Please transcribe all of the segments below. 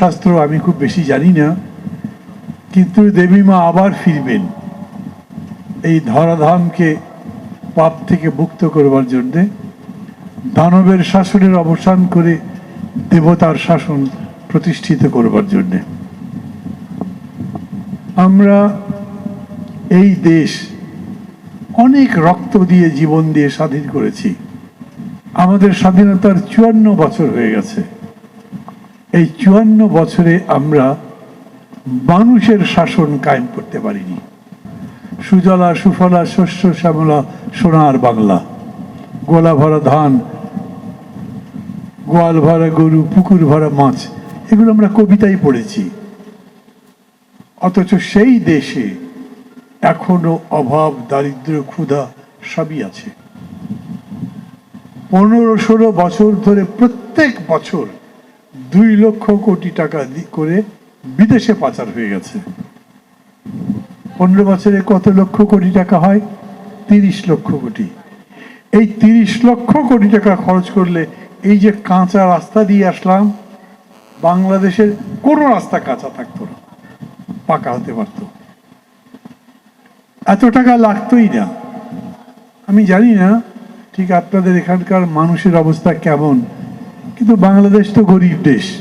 শাস্ত্র আমি খুব বেশি জানি না, কিন্তু দেবী মা আবার ফিরবেন এই ধরাধামকে পাপ থেকে মুক্ত করবার জন্যে। দানবের শাসনের অবসান করে দেবতার শাসন প্রতিষ্ঠিত করবার জন্যে। আমরা এই দেশ অনেক রক্ত দিয়ে জীবন দিয়ে স্বাধীন করেছি। আমাদের স্বাধীনতার চুয়ান্ন বছর হয়ে গেছে। এই চুয়ান্ন বছরে আমরা মানুষের শাসন কায়েম করতে পারিনি। সুজলা, সুফলা, শস্য, শ্যামলা সোনার বাংলা। গোলা ভরা ধান, গোয়াল ভরা গরু, পুকুর ভরা মাছ, এগুলো আমরা কবিতায় পড়েছি। অথচ সেই দেশে এখনও অভাব, দারিদ্র, ক্ষুধা সবই আছে। পনেরো, ষোলো বছর ধরে প্রত্যেক বছর দুই লক্ষ কোটি টাকা করে বিদেশে পাচার হয়ে গেছে। পনেরো বছরে কত লক্ষ কোটি টাকা হয়? তিরিশ লক্ষ কোটি। এই তিরিশ লক্ষ কোটি টাকা খরচ করলে এই যে কাঁচা রাস্তা দিয়ে আসলাম, বাংলাদেশের কোনো রাস্তা কাঁচা থাকতো না, পাকা হতে পারতো। এত টাকা লাগতোই না। আমি জানি না ঠিক আপনাদের এখানকার মানুষের অবস্থা কেমন। কিন্তু বাংলাদেশ তো গরিব দেশ।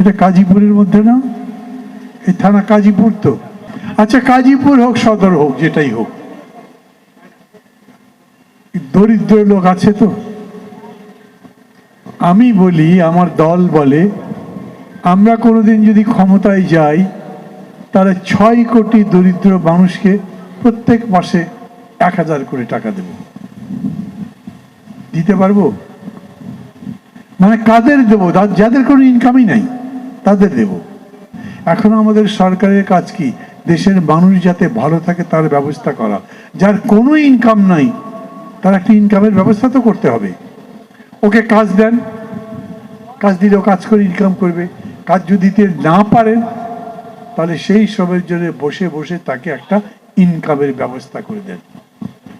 এটা কাজীপুরের মধ্যে না? এই থানা কাজীপুর তো। আচ্ছা কাজীপুর হোক, সদর হোক, যেটাই হোক। দরিদ্র লোক আছে তো। আমি বলি, আমার দল বলে, আমরা কোনোদিন যদি ক্ষমতায় যাই, তাহলে ছয় কোটি দরিদ্র মানুষকে প্রত্যেক মাসে এক হাজার করে টাকা দেব। দিতে পারব? মানে কাদের দেবো? যাদের কোনো ইনকামই নাই, তাদের দেব। এখন আমাদের সরকারের কাজ কি? দেশের মানুষ যাতে ভালো থাকে, তার ব্যবস্থা করা। যার কোনো ইনকাম নাই, তার একটা ইনকামের ব্যবস্থা তো করতে হবে। ওকে কাজ দেন। কাজ দিলেও কাজ করে ইনকাম করবে। কাজ যদি না পারেন, তাহলে সেই সময়ের জন্য বসে বসে তাকে একটা ইনকামের ব্যবস্থা করে দেন।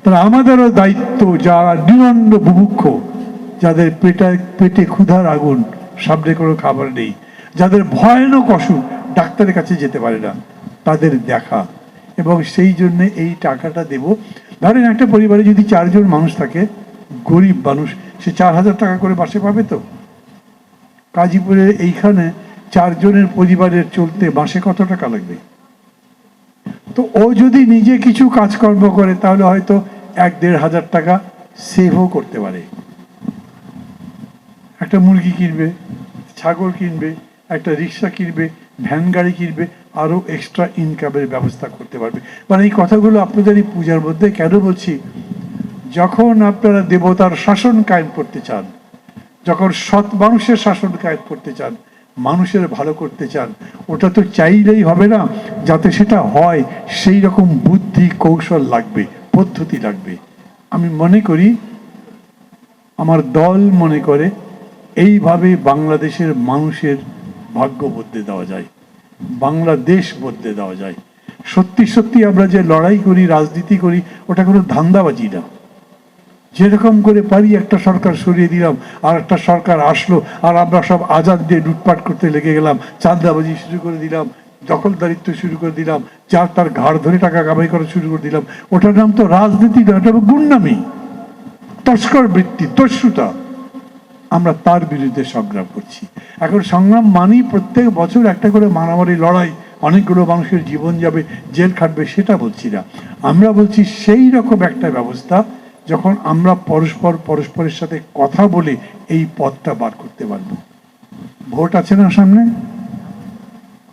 তাহলে আমাদেরও দায়িত্ব, যারা নিরন্ন বুভুক্ষ যাদের পেটে পেটে ক্ষুধার আগুন, সামনে কোনো খাবার নেই। যাদের ভয়ানক অসুখ, ডাক্তারের কাছে যেতে পারে না। তাদের দেখা। এবং সেই জন্য এই টাকাটা দেব। ধরেন একটা পরিবারে যদি চারজন মানুষ থাকে, গরিব মানুষ, সে চার হাজার টাকা করে মাসে পাবে তো? কাজীপুরের এইখানে চারজনের পরিবারের চলতে মাসে কত টাকা লাগবে? তো ও যদি নিজে কিছু কাজকর্ম করে, তাহলে হয়তো এক দেড় হাজার টাকা সেভও করতে পারে। একটা মুরগি কিনবে, ছাগল কিনবে, একটা রিক্সা কিনবে, ভ্যান গাড়ি কিনবে, আরও এক্সট্রা ইনকামের ব্যবস্থা করতে পারবে। মানে এই কথাগুলো আপনাদের এই পূজার মধ্যে কেন বলছি? যখন আপনারা দেবতার শাসন কায়েম করতে চান, যখন সৎ মানুষের শাসন কায়েম করতে চান, মানুষের ভালো করতে চান, ওটা তো চাইলেই হবে না, যাতে সেটা হয়, সেই রকম বুদ্ধি, কৌশল লাগবে, পদ্ধতি লাগবে। আমি মনে করি, আমার দল মনে করে এইভাবে বাংলাদেশের মানুষের ভাগ্য বদলে দেওয়া যায়, বাংলাদেশ বদলে দেওয়া যায়। সত্যি সত্যি আমরা যে লড়াই করি, রাজনীতি করি, ওটা কোনো ধান্দাবাজি না। যেরকম করে পারি একটা সরকার সরিয়ে দিলাম, আর একটা সরকার আসলো, আর আমরা সব আজাদ দিয়ে লুটপাট করতে লেগে গেলাম, চাঁদাবাজি শুরু করে দিলাম দখলদারিত্ব শুরু করে দিলাম যার তার ঘাড় ধরে টাকা কামাই করা শুরু করে দিলাম, ওটার নাম তো রাজনীতি না ওটা গুন্ডামি, তস্কর বৃত্তি দস্যুতা আমরা তার বিরুদ্ধে সংগ্রাম করছি। এখন সংগ্রাম মানেই প্রত্যেক বছর একটা করে মারামারি, লড়াই, অনেকগুলো মানুষের জীবন যাবে, জেল খাটবে, সেটা বলছি না। আমরা বলছি সেই রকম একটা ব্যবস্থা যখন আমরা পরস্পর পরস্পরের সাথে কথা বলে এই পথটা বার করতে পারব। ভোট আছে না সামনে?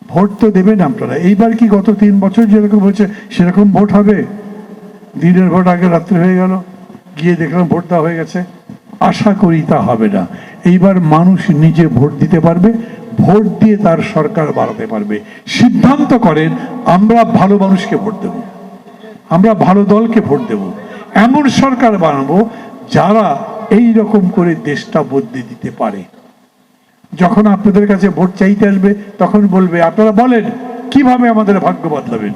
ভোট তো দেবেন আপনারা। এইবার কি গত তিন বছর যেরকম হয়েছে, সেরকম ভোট হবে? দিনের ভোট আগে রাত্রে হয়ে গেল। গিয়ে দেখলাম ভোট দেওয়া হয়ে গেছে। আশা করি তা হবে না। এইবার মানুষ নিজে ভোট দিতে পারবে, ভোট দিয়ে তার সরকার বাড়াতে পারবে। সিদ্ধান্ত করেন, আমরা ভালো মানুষকে ভোট দেব। আমরা ভালো দলকে ভোট দেব। এমন সরকার বানাবো যারা এই রকম করে দেশটা বদলে দিতে পারে। যখন আপনাদের কাছে ভোট চাইতে আসবে, তখন বলবে, আপনারা বলেন, কীভাবে আমাদের ভাগ্য বদলাবেন?